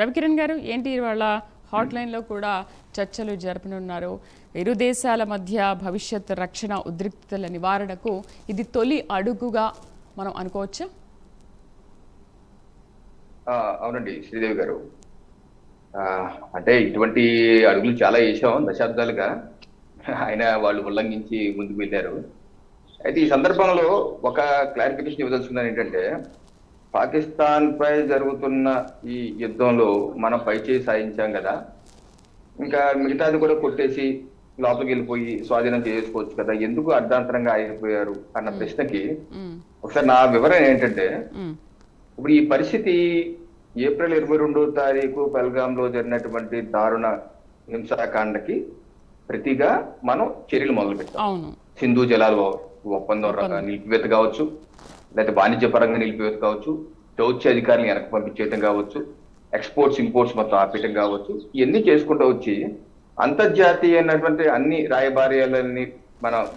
రవికిరణ్ గారు ఏంటి వాళ్ళ హాట్లైన్లో కూడా చర్చలు జరపనున్నారు. ఇరు దేశాల మధ్య భవిష్యత్ రక్షణ ఉద్రిక్తతల నివారణకు ఇది తొలి అడుగుగా మనం అనుకోవచ్చా? అవునండి శ్రీదేవి గారు. అంటే ఇటువంటి అడుగులు చాలా వేసాం దశాబ్దాలుగా. ఆయన వాళ్ళు ఉల్లంఘించి ముందుకు వెళ్ళారు. అయితే ఈ సందర్భంలో ఒక క్లారిఫికేషన్ ఇవ్వదలుచుకున్నాను ఏంటంటే పాకిస్తాన్ పై జరుగుతున్న ఈ యుద్ధంలో మనం పై చేయి సాధించాం కదా. ఇంకా మిగతాది కూడా కొట్టేసి లోపలికి వెళ్ళిపోయి స్వాధీనం చేసుకోవచ్చు కదా. ఎందుకు అర్ధాంతరంగా ఆగిపోయారు అన్న ప్రశ్నకి. ఒకసారి నా వివరణ ఏంటంటే. ఇప్పుడు ఈ పరిస్థితి ఏప్రిల్ ఇరవై రెండో తారీఖు లో జరిగినటువంటి దారుణ హింసాకాండకి ప్రతిగా మనం చర్యలు మొదలు పెట్టాం సింధు జలాల ఒప్పందం నిలిపివేత కావచ్చు. లేకపోతే వాణిజ్యపరంగా నిలిపివేత కావచ్చు దౌత్య అధికారులను వెనక్కి పంపించేయటం కావచ్చు ఎక్స్పోర్ట్స్ ఇంపోర్ట్స్ మొత్తం ఆపేయటం కావచ్చు ఇవన్నీ చేసుకుంటూ వచ్చి అంతర్జాతీయ అయినటువంటి అన్ని రాయబార్యాలన్నీ మన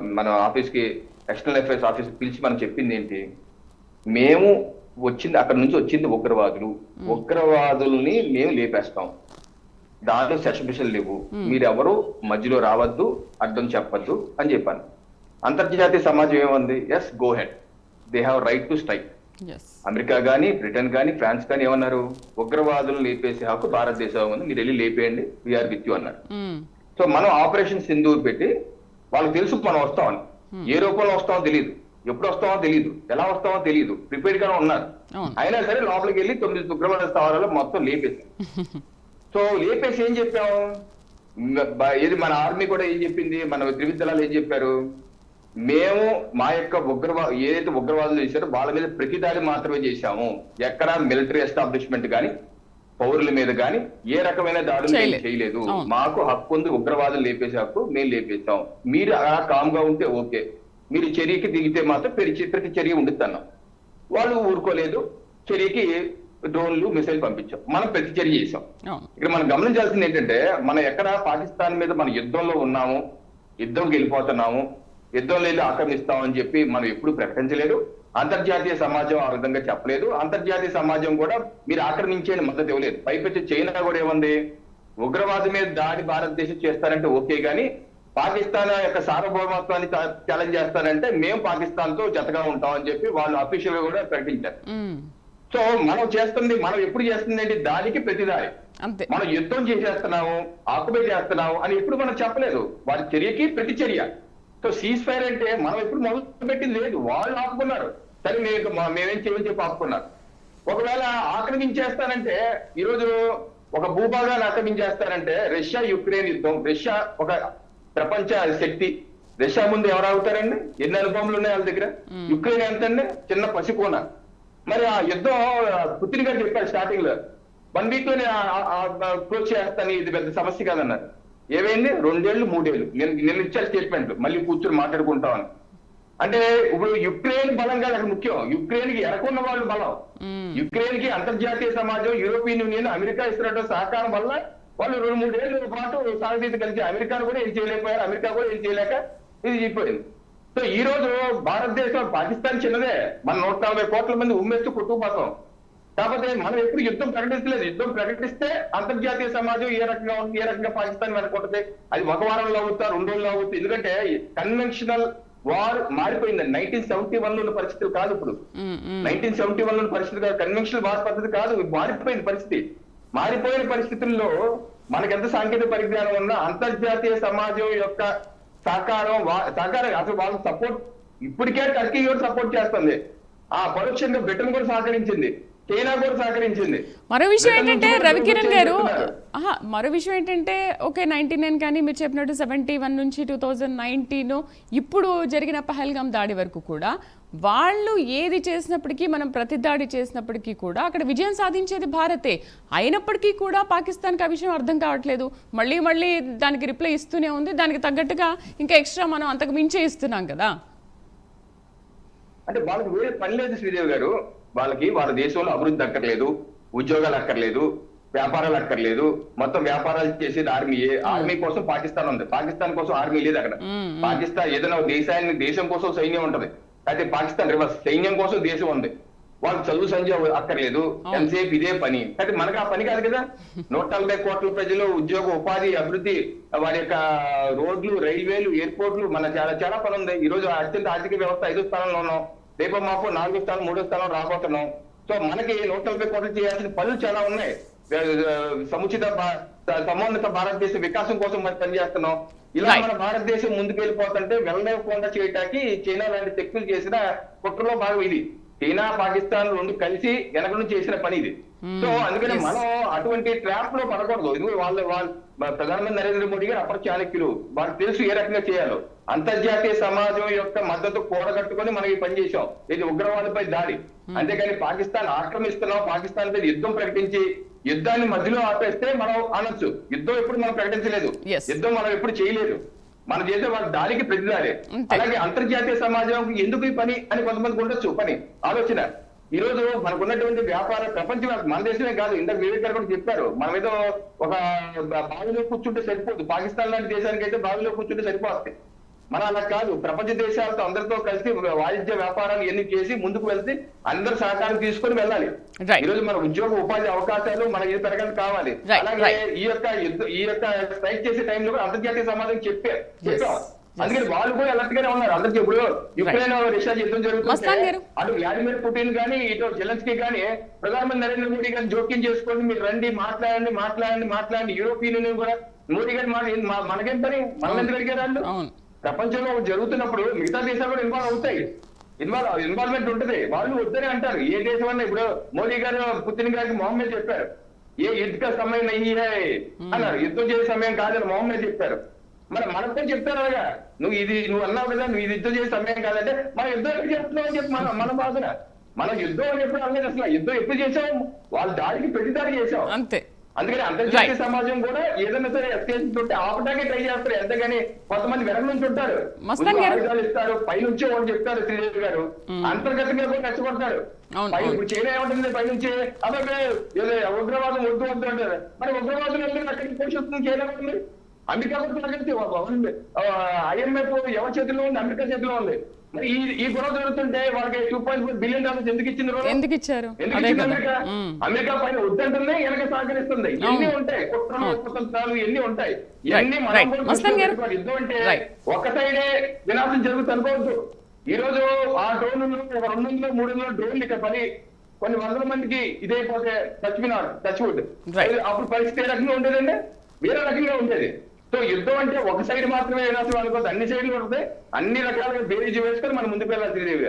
మన ఆఫీస్కి ఎక్స్టర్నల్ అఫైర్స్ ఆఫీస్ పిలిచి మనం చెప్పింది ఏంటి? మేము వచ్చింది అక్కడ నుంచి వచ్చింది ఉగ్రవాదులు. ఉగ్రవాదుల్ని మేము లేపేస్తాం. దానిలో సెషమిషలు లేవు. మీరెవరు మధ్యలో రావద్దు అడ్డం చెప్పద్దు అని చెప్పాను. అంతర్జాతీయ సమాజం ఏమంది? Yes go ahead they have right to strike America కానీ బ్రిటన్ కానీ ఫ్రాన్స్ కానీ ఏమన్నారు? ఉగ్రవాదులు లేపేసే హక్కు భారతదేశం ఉంది. మీరు వెళ్ళి లేపేయండి. వీఆర్ విత్ యూ అన్నారు. సో మనం ఆపరేషన్ సింధూర్ పెట్టి వాళ్ళకి తెలుసు మనం వస్తామని. ఏ రూపంలో వస్తామో తెలియదు ఎప్పుడు వస్తామో తెలియదు ఎలా వస్తామో తెలియదు ప్రిపేర్డ్ గానే ఉన్నారు. అయినా సరే లోపలికి వెళ్ళి తొమ్మిది ఉగ్రవాద స్థావరాలు మొత్తం లేపేసాం సో లేపేసి ఏం చెప్పాము? ఏది మన ఆర్మీ కూడా ఏం చెప్పింది? మన త్రివిధ దళాలు ఏం చెప్పారు? మేము మా యొక్క ఉగ్రవా ఏదైతే ఉగ్రవాదులు చేశారో వాళ్ళ మీద ప్రతిదాడి మాత్రమే చేశాము. ఎక్కడ మిలిటరీ ఎస్టాబ్లిష్మెంట్ కానీ పౌరుల మీద కానీ ఏ రకమైన దాడులు మేము చేయలేదు. మాకు హక్కు ఉంది ఉగ్రవాదులు లేపేసే హక్కు మేము లేపేసాం మీరు అలా కామ్గా ఉంటే ఓకే. మీరు చర్యకి దిగితే మాత్రం ప్రతి ప్రతి చర్య ఉండుతున్నాం వాళ్ళు ఊరుకోలేదు. చర్యకి డ్రోన్లు మిసైల్ పంపించాం. మనం ప్రతి చర్య చేసాం ఇక్కడ మనం గమనించాల్సింది ఏంటంటే మనం ఎక్కడ పాకిస్తాన్ మీద మన యుద్ధంలో ఉన్నాము యుద్ధంకి వెళ్ళిపోతున్నాము యుద్ధంలో వెళ్ళి ఆక్రమిస్తామని చెప్పి మనం ఎప్పుడు ప్రకటించలేదు. అంతర్జాతీయ సమాజం ఆ విధంగా చెప్పలేదు. అంతర్జాతీయ సమాజం కూడా మీరు ఆక్రమించే మద్దతు ఇవ్వలేదు. పైపెచ్చి చైనా కూడా ఏముంది? ఉగ్రవాదం మీద దాడి భారతదేశం చేస్తారంటే ఓకే గాని పాకిస్తాన్ యొక్క సార్వభౌమత్వాన్ని ఛాలెంజ్ చేస్తారంటే మేము పాకిస్తాన్తో జతగా ఉంటామని చెప్పి వాళ్ళు అఫీషియల్గా కూడా ప్రకటించారు. సో మనం చేస్తుంది మనం ఎప్పుడు చేస్తుంది ఏంటి? దానికి ప్రతిదాడి అంతే. మనం యుద్ధం చేసేస్తున్నాము ఆక్యుపై చేస్తున్నాము అని ఎప్పుడు మనం చెప్పలేదు. వారి చర్యకి ప్రతి చర్య సో సీజ్ ఫైర్ అంటే మనం ఎప్పుడు మొదలు పెట్టింది లేదు. వాళ్ళు ఆపుకున్నారు. సరే మేము మా- మేమేం చేయమని చెప్పి ఆపుకున్నారు. ఒకవేళ ఆక్రమించేస్తారంటే ఈరోజు ఒక భూభాగాన్ని ఆక్రమించేస్తారంటే రష్యా యుక్రెయిన్ యుద్ధం. రష్యా ఒక ప్రపంచ శక్తి. రష్యా ముందు ఎవరు ఆగుతారండి? ఎన్ని అనుభవములు ఉన్నాయి వాళ్ళ దగ్గర? యుక్రెయిన్ ఎంతండి? చిన్న పసికోన మరి ఆ యుద్ధం పుతిన్ గారు చెప్పారు స్టార్టింగ్లో. వన్ వీక్లోనే క్లోజ్ చేస్తాను ఇది పెద్ద సమస్య కాదన్నారు. ఏమైంది? రెండేళ్ళు మూడేళ్ళు నేను నిన్న ఇచ్చారు స్టేట్మెంట్ మళ్ళీ కూర్చొని మాట్లాడుకుంటామని. అంటే ఇప్పుడు యుక్రెయిన్ బలం కాదు అక్కడ ముఖ్యం. యుక్రెయిన్కి ఎరకున్న వాళ్ళు బలం. యుక్రెయిన్కి అంతర్జాతీయ సమాజం యూరోపియన్ యూనియన్ అమెరికా ఇస్తున్నటువంటి సహకారం వల్ల వాళ్ళు రెండు మూడేళ్ళ పాటు సాగతీత కలిసి అమెరికాను కూడా ఏం చేయలేకపోయారు. అమెరికా కూడా ఏం చేయలేక ఇది చెప్పిపోయింది సో ఈ రోజు భారతదేశం పాకిస్తాన్ చిన్నదే. మన నూట నలభై కోట్ల మంది ఉమ్మేస్తూ కొట్టుకుపోతాం కాకపోతే మనం ఎప్పుడు యుద్ధం ప్రకటించలేదు. యుద్ధం ప్రకటిస్తే అంతర్జాతీయ సమాజం ఏ రకంగా ఉంది ఏ రకంగా పాకిస్తాన్ వెనకొట్టది అది ఒక వారంలో అవుతా రెండు రోజుల్లో అవుతుంది ఎందుకంటే కన్వెన్షనల్ వార్ మారిపోయింది. నైన్టీన్ సెవెంటీ వన్లో ఉన్న పరిస్థితులు కాదు ఇప్పుడు. నైన్టీన్ సెవెంటీ వన్లో పరిస్థితి కాదు. కన్వెన్షనల్ వార్ పద్ధతి కాదు. మారిపోయిన పరిస్థితి. మారిపోయిన పరిస్థితుల్లో మనకెంత సాంకేతిక పరిజ్ఞానం ఉన్నా అంతర్జాతీయ సమాజం యొక్క సహకారం సహకారం అసలు వాళ్ళ సపోర్ట్ ఇప్పటికే టర్కీ కూడా సపోర్ట్ చేస్తుంది. ఆ పరోక్షంగా బ్రిటన్ కూడా సహకరించింది. చైనా కూడా సహకరించింది. మరో విషయం ఏంటంటే రవికిరణ్ గారు మరో విషయం ఏంటంటే ఓకే నైన్టీ నైన్ కానీ మీరు చెప్పినట్టు సెవెంటీ వన్ నుంచి టూ థౌజండ్ నైన్టీన్ ఇప్పుడు జరిగిన పహల్గాం దాడి వరకు కూడా వాళ్ళు ఏది చేసినప్పటికీ మనం ప్రతిదాడి చేసినప్పటికీ కూడా అక్కడ విజయం సాధించేది భారతే. అయినప్పటికీ కూడా పాకిస్తాన్కి ఆ విషయం అర్థం కావట్లేదు. మళ్ళీ మళ్ళీ దానికి రిప్లై ఇస్తూనే ఉంది. దానికి తగ్గట్టుగా ఇంకా ఎక్స్ట్రా మనం అంతకు మించే ఇస్తున్నాం కదా. అంటే వాళ్ళకి వేరే పని లేదు శ్రీదేవి గారు. వాళ్ళకి వాళ్ళ దేశంలో అభివృద్ధి అక్కర్లేదు ఉద్యోగాలు అక్కర్లేదు వ్యాపారాలు అక్కర్లేదు. మొత్తం వ్యాపారాలు చేసేది ఆర్మీయే ఆర్మీ కోసం పాకిస్తాన్ ఉంది. పాకిస్తాన్ కోసం ఆర్మీ లేదు అక్కడ. మ్మ్. పాకిస్తాన్ ఏదైనా దేశాన్ని దేశం కోసం సైన్యం ఉంటది. అయితే పాకిస్తాన్ రివర్స్ సైన్యం కోసం దేశం ఉంది. వాళ్ళు చదువు సంధ్య అక్కర్లేదు. ఎంతసేపు ఇదే పని. అయితే మనకు ఆ పని కాదు కదా. నూట నలభై కోట్ల ప్రజలు ఉద్యోగ ఉపాధి అభివృద్ధి వారి యొక్క రోడ్లు రైల్వేలు ఎయిర్పోర్ట్లు మన చాలా చాలా పని ఉంది. ఈ రోజు అత్యంత ఆర్థిక వ్యవస్థ ఐదో స్థానంలో ఉన్నాం. రేపు మాపు నాలుగో స్థానం మూడో స్థానం రాబోతున్నాం. సో మనకి నూట నలభై కోట్లు చేయాల్సిన పనులు చాలా ఉన్నాయి. సముచిత సమున్నత భారతదేశ వికాసం కోసం మనం పనిచేస్తున్నాం. ఇలా. మన భారతదేశం ముందుకు వెళ్ళిపోతుంటే వెళ్ళలేకుండా చేయటానికి చైనా లాంటి శక్తులు చేసిన కుట్రలో భాగం ఇది. చైనా పాకిస్తాన్ రెండు కలిసి వెనక నుంచి చేసిన పని ఇది. సో అందుకని. మనం అటువంటి ట్రాప్లో పడకూడదు. ఇది వాళ్ళ వాళ్ళ ప్రధానమంత్రి నరేంద్ర మోడీ గారు అప్పటి చాణక్యులు. వారికి తెలుసు ఏ రకంగా చేయాలో. అంతర్జాతీయ సమాజం యొక్క మద్దతు కూడగట్టుకొని మనం ఈ పని చేశాం. ఇది ఉగ్రవాదంపై దాడి. అంతేగాని పాకిస్తాన్ ఆక్రమిస్తున్నాం. పాకిస్తాన్ మీద యుద్ధం ప్రకటించి యుద్ధాన్ని మధ్యలో ఆపేస్తే మనం అనొచ్చు. యుద్ధం ఎప్పుడు మనం ప్రకటించలేదు. యుద్ధం మనం ఎప్పుడు చేయలేదు. మనం చేసే వాళ్ళ దాడికి ప్రతిదారే. అలాగే అంతర్జాతీయ సమాజం ఎందుకు ఈ పని అని కొంతమందికి ఉండొచ్చు. పని ఆలోచన. ఈ రోజు మనకు ఉన్నటువంటి వ్యాపార ప్రపంచం మన దేశమే కాదు. ఇందాక వివేక్ గారు కూడా చెప్పారు. మనం ఏదో ఒక బావిలో కూర్చుంటే సరిపోదు. పాకిస్తాన్ లాంటి దేశానికి అయితే బావిలో కూర్చుంటే సరిపోతుంది మన అలా కాదు ప్రపంచ దేశాలతో అందరితో కలిసి వాణిజ్య వ్యాపారాలు ఎన్ని చేసి ముందుకు వెళ్తే అందరి సహకారం తీసుకొని వెళ్ళాలి. ఈ రోజు మన ఉద్యోగ ఉపాధి అవకాశాలు మనకి ఇది పెరగాలి కావాలి. అలాగే. ఈ యొక్క ఈ యొక్క స్ట్రైక్ చేసే టైంలో కూడా అంతర్జాతీయ సమాజం చెప్పారు Yes. చెప్పాం. అందుకని వాళ్ళు కూడా అలర్ట్ గానే ఉన్నారు అందరికి ఇప్పుడు యుక్రెయిన్ రష్యా యుద్ధం. జరుగుతుంది అటు వ్లాదిమిర్ పుటిన్ గానీ ఇటు జెలెన్స్కీ గానీ ప్రధానమంత్రి నరేంద్ర మోడీ గారిని జోక్యం చేసుకోండి మీరు రండి మాట్లాడండి మాట్లాడండి మాట్లాడండి. యూరోపియన్ యూనియన్ కూడా మోడీ గారి మనకేం పని మనం ఎందుకు అడిగారు వాళ్ళు? ప్రపంచంలో జరుగుతున్నప్పుడు మిగతా దేశాలు కూడా ఇన్వాల్వ్ అవుతాయి. ఇన్వాల్వ్ ఇన్వాల్వ్మెంట్ ఉంటుంది. వాళ్ళు వద్దని అంటారు. ఏ దేశం అన్నా ఇప్పుడు మోడీ గారు పుతిన్ గారికి మొహమ్మద్ చెప్పారు. ఏ యుద్ధ సమయం నయ్యి అన్నారు. యుద్ధం చేసే సమయం కాదని మొహమ్మద్ చెప్పారు. మరి మనతో చెప్తారు అలాగా. నువ్వు ఇది నువ్వు అన్నావు కదా నువ్వు ఇది యుద్ధం చేసే సమయం కాదంటే మనం యుద్ధం ఎప్పుడు చేస్తున్నావు అని చెప్పి మన మన బాధన. మనం యుద్ధం అని ఎప్పుడు అనలేదు అసలు. యుద్ధం ఎప్పుడు చేసాం వాళ్ళ దాడికి ప్రతి దాడి చేసాం అంతే. అందుకని అంతర్జాతీయ. సమాజం కూడా ఏదైనా సరే ఎస్కేషన్ ఉంటే ఆపడానికి ట్రై చేస్తారు. ఎంతగాని కొంతమంది వెనక నుంచి ఉంటారు. ఆయుధాలు ఇస్తారు. పైనుంచే వాళ్ళు చెప్తారు శ్రీదేవి గారు. అంతర్గతంగా కూడా కష్టపడతారు. పై. ఇప్పుడు చైనా ఏమంటుంది? పైనుంచి అబ్బాయి ఏదో ఉగ్రవాదం వద్దు వద్దు అంటారు. మరి ఉగ్రవాదం అక్కడికి పోషిస్తుంది చైనా ఉంది అమెరికా కూడా అక్కడికి ఐఎంఎఫ్ ఎవరి చేతిలో ఉంది? అమెరికా చేతిలో ఉంది. ఈ ఈ గొడవ జరుగుతుంటే వాళ్ళకి two point four billion dollars ఎందుకు ఇచ్చింది? ఎందుకు ఇచ్చారు అమెరికా. అమెరికా పైన వద్దంటుంది వెనక సహకరిస్తుంది ఎన్ని. ఉంటాయి కుట్రలు ఎన్ని ఉంటాయి ఎన్ని మనం. యుద్ధం అంటే. ఒక సైడే వినాశం జరుగుతుంది అనుకోవద్దు ఈ రోజు ఆ డ్రోన్లు ఒక రెండు వందలు మూడు వందల డ్రోన్లు ఇక్కడ పని కొన్ని వందల మందికి ఇదైపోతే చచ్చిపోయినారు టచ్వుడ్ Right. అప్పుడు పరిస్థితి ఏ రకంగా ఉండేదండి వేరే రకంగా ఉండేది సో యుద్ధం అంటే ఒక సైడ్ మాత్రమే వినాశం అనుకోవచ్చు అన్ని సైడ్లు ఉంటాయి అన్ని రకాలుగా బేరీజు వేసుకొని మనం ముందుకు వెళ్ళాలి శ్రీదేవి